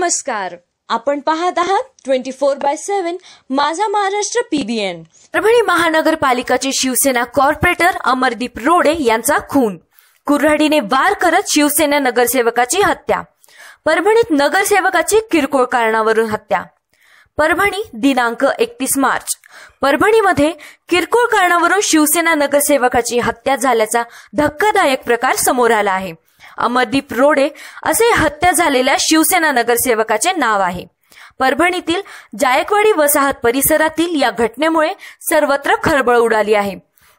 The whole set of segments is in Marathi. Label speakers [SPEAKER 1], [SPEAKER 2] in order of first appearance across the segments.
[SPEAKER 1] नमस्कार. आपण पाहत आहात ट्वेंटी फोर बाय सेव्हन माझा महाराष्ट्र पीबीएन
[SPEAKER 2] परभणी महानगरपालिकाचे शिवसेना कॉर्पोरेटर अमरदीप रोडे यांचा खून. कुऱ्हाडीने वार करत शिवसेना नगरसेवकाची हत्या. परभणीत नगरसेवकाची किरकोळ कारणावरून हत्या. परभणी दिनांक एकतीस मार्च. परभणीमध्ये किरकोळ कारणावरून शिवसेना नगरसेवकाची हत्या झाल्याचा धक्कादायक प्रकार समोर आला आहे. अमरदीप रोडे असे हत्या झालेल्या शिवसेना नगरसेवकाचे नाव आहे. परभणीतील जायकवाडी वसाहत परिसरातील या घटनेमुळे सर्वत्र खळबळ उडाली आहे.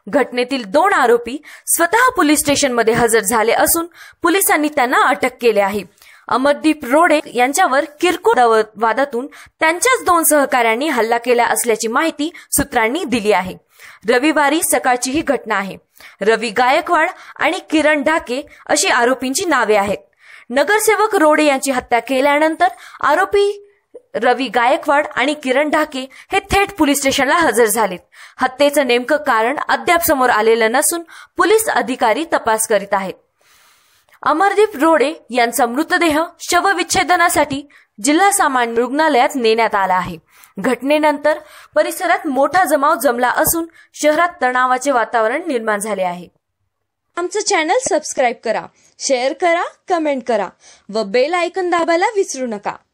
[SPEAKER 2] घटनेतील दोन आरोपी स्वतः पोलीस स्टेशनमध्ये हजर झाले असून पोलिसांनी त्यांना अटक केली आहे. अमरदीप रोडे यांच्यावर किरकोळ वादातून त्यांच्याच दोन सहकाऱ्यांनी हल्ला केला असल्याची माहिती सूत्रांनी दिली आहे. रविवारी सकाळची ही घटना आहे. रवी गायकवाड आणि किरण ढाके अशी आरोपींची नावे आहेत. नगरसेवक रोडे यांची हत्या केल्यानंतर आरोपी रवी गायकवाड आणि किरण ढाके हे थेट पोलीस स्टेशनला हजर झालेत. हत्येचं नेमकं कारण अद्याप समोर आलेलं नसून पोलीस अधिकारी तपास करीत आहेत. अमरदीप रोडे यांचा मृतदेह शवविच्छेदनासाठी जिल्हा सामान्य रुग्णालयात नेण्यात आला आहे. घटनेनंतर परिसरात मोठा जमाव जमला असून शहरात तणावाचे वातावरण निर्माण झाले आहे.
[SPEAKER 1] आमचं चॅनल सबस्क्राईब करा शेअर करा कमेंट करा व बेल आयकन दाबायला विसरू नका.